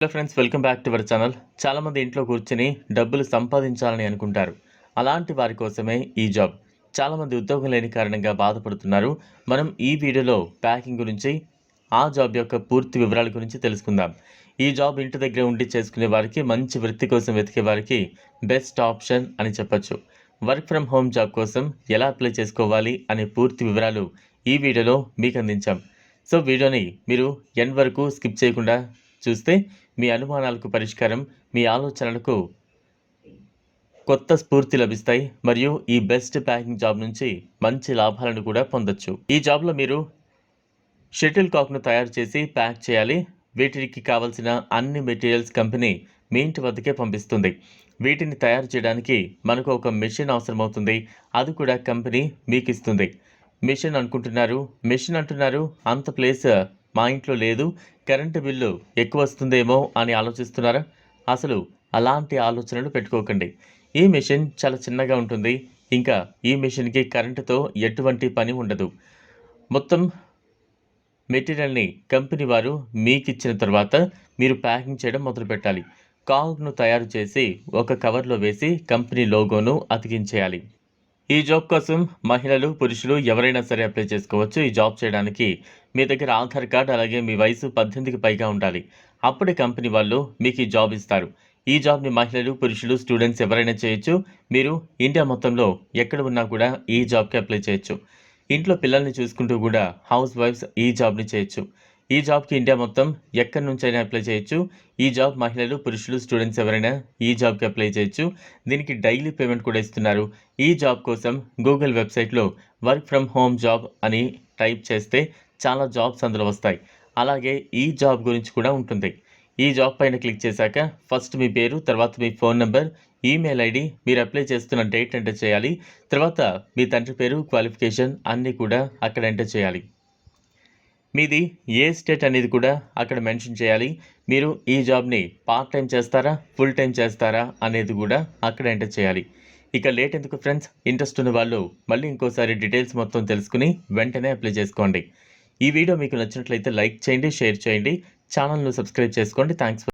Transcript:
Hello friends welcome back to our channel. చాలామంది ఇంట్లో కూర్చొని డబ్బులు సంపాదించాలని అనుకుంటారు. అలాంటి వారి కోసమే ఈ జాబ్. చాలామంది ఉద్యోగం లేని కారణంగా బాధపడుతున్నారు. మనం ఈ వీడియోలో ప్యాకింగ్ గురించి ఆ జాబ్ యొక్క పూర్తి వివరాల గురించి తెలుసుకుందాం. ఈ జాబ్ ఇంటి దగ్గర ఉండి చేసుకునే వారికి మంచి వృత్తి కోసం వెతికే వారికి బెస్ట్ ఆప్షన్ అని చెప్పొచ్చు. వర్క్ ఫ్రమ్ హోమ్ జాబ్ కోసం ఎలా అప్లై చేసుకోవాలి అనే పూర్తి వివరాలు ఈ వీడియోలో మీకు అందించాం. సో వీడియోని మీరు ఎండ్ వరకు స్కిప్ చేయకుండా చూస్తే మీ అనుమానాలకు పరిష్కారం మీ ఆలోచనలకు కొత్త స్ఫూర్తి లభిస్తాయి మరియు ఈ బెస్ట్ ప్యాకింగ్ జాబ్ నుంచి మంచి లాభాలను కూడా పొందొచ్చు. ఈ జాబ్లో మీరు షటిల్ కాక్ను తయారు చేసి ప్యాక్ చేయాలి. వీటికి కావలసిన అన్ని మెటీరియల్స్ కంపెనీ మీ ఇంటి వద్దకే పంపిస్తుంది. వీటిని తయారు చేయడానికి మనకు ఒక మెషిన్ అవసరమవుతుంది. అది కూడా కంపెనీ మీకు ఇస్తుంది మిషన్ అనుకుంటున్నారు. మిషన్ అంటున్నారు. అంత ప్లేస్ మా ఇంట్లో లేదు కరెంటు బిల్లు ఎక్కువ వస్తుందేమో అని ఆలోచిస్తున్నారా? అసలు అలాంటి ఆలోచనలు పెట్టుకోకండి. ఈ మిషన్ చాలా చిన్నగా ఉంటుంది. ఇంకా ఈ మిషన్కి కరెంటుతో ఎటువంటి పని ఉండదు. మొత్తం మెటీరియల్ని కంపెనీ వారు మీకు ఇచ్చిన తర్వాత మీరు ప్యాకింగ్ చేయడం మొదలు పెట్టాలి తయారు చేసి ఒక కవర్లో వేసి కంపెనీ లోగోను అతికించేయాలి. ఈ జాబ్ కోసం మహిళలు పురుషులు ఎవరైనా సరే అప్లై చేసుకోవచ్చు. ఈ జాబ్ చేయడానికి మీ దగ్గర ఆధార్ కార్డ్ అలాగే మీ వయసు పద్దెనిమిదికి పైగా ఉండాలి. అప్పుడే కంపెనీ వాళ్ళు మీకు ఈ జాబ్ ఇస్తారు. ఈ జాబ్ని మహిళలు పురుషులు స్టూడెంట్స్ ఎవరైనా చేయొచ్చు. మీరు ఇండియా మొత్తంలో ఎక్కడ ఉన్నా కూడా ఈ జాబ్కి అప్లై చేయొచ్చు. ఇంట్లో పిల్లల్ని చూసుకుంటూ కూడా హౌస్ వైఫ్స్ ఈ జాబ్ని చేయొచ్చు. ఈ జాబ్కి ఇండియా మొత్తం ఎక్కడి నుంచైనా అప్లై చేయొచ్చు. ఈ జాబ్ మహిళలు పురుషులు స్టూడెంట్స్ ఎవరైనా ఈ జాబ్కి అప్లై చేయొచ్చు. దీనికి డైలీ పేమెంట్ కూడా ఇస్తున్నారు. ఈ జాబ్ కోసం గూగుల్ వెబ్సైట్లో వర్క్ ఫ్రమ్ హోమ్ జాబ్ అని టైప్ చేస్తే చాలా జాబ్స్ అందులో వస్తాయి. అలాగే ఈ జాబ్ గురించి కూడా ఉంటుంది. ఈ జాబ్ పైన క్లిక్ చేశాక ఫస్ట్ మీ పేరు తర్వాత మీ ఫోన్ నెంబర్ ఈమెయిల్ ఐడి మీరు అప్లై చేస్తున్న డేట్ ఎంటర్ చేయాలి. తర్వాత మీ తండ్రి పేరు క్వాలిఫికేషన్ అన్నీ కూడా అక్కడ ఎంటర్ చేయాలి. మీది ఏ స్టేట్ అనేది కూడా అక్కడ మెన్షన్ చేయాలి. మీరు ఈ జాబ్ని పార్ట్ టైం చేస్తారా ఫుల్ టైం చేస్తారా అనేది కూడా అక్కడ ఎంటర్ చేయాలి. ఇక లేట్ ఎందుకు ఫ్రెండ్స్? ఇంట్రెస్ట్ ఉన్న వాళ్ళు మళ్ళీ ఇంకోసారి డీటెయిల్స్ మొత్తం తెలుసుకుని వెంటనే అప్లై చేసుకోండి. ఈ వీడియో మీకు నచ్చినట్లయితే లైక్ చేయండి షేర్ చేయండి. ఛానల్ను సబ్స్క్రైబ్ చేసుకోండి. థ్యాంక్స్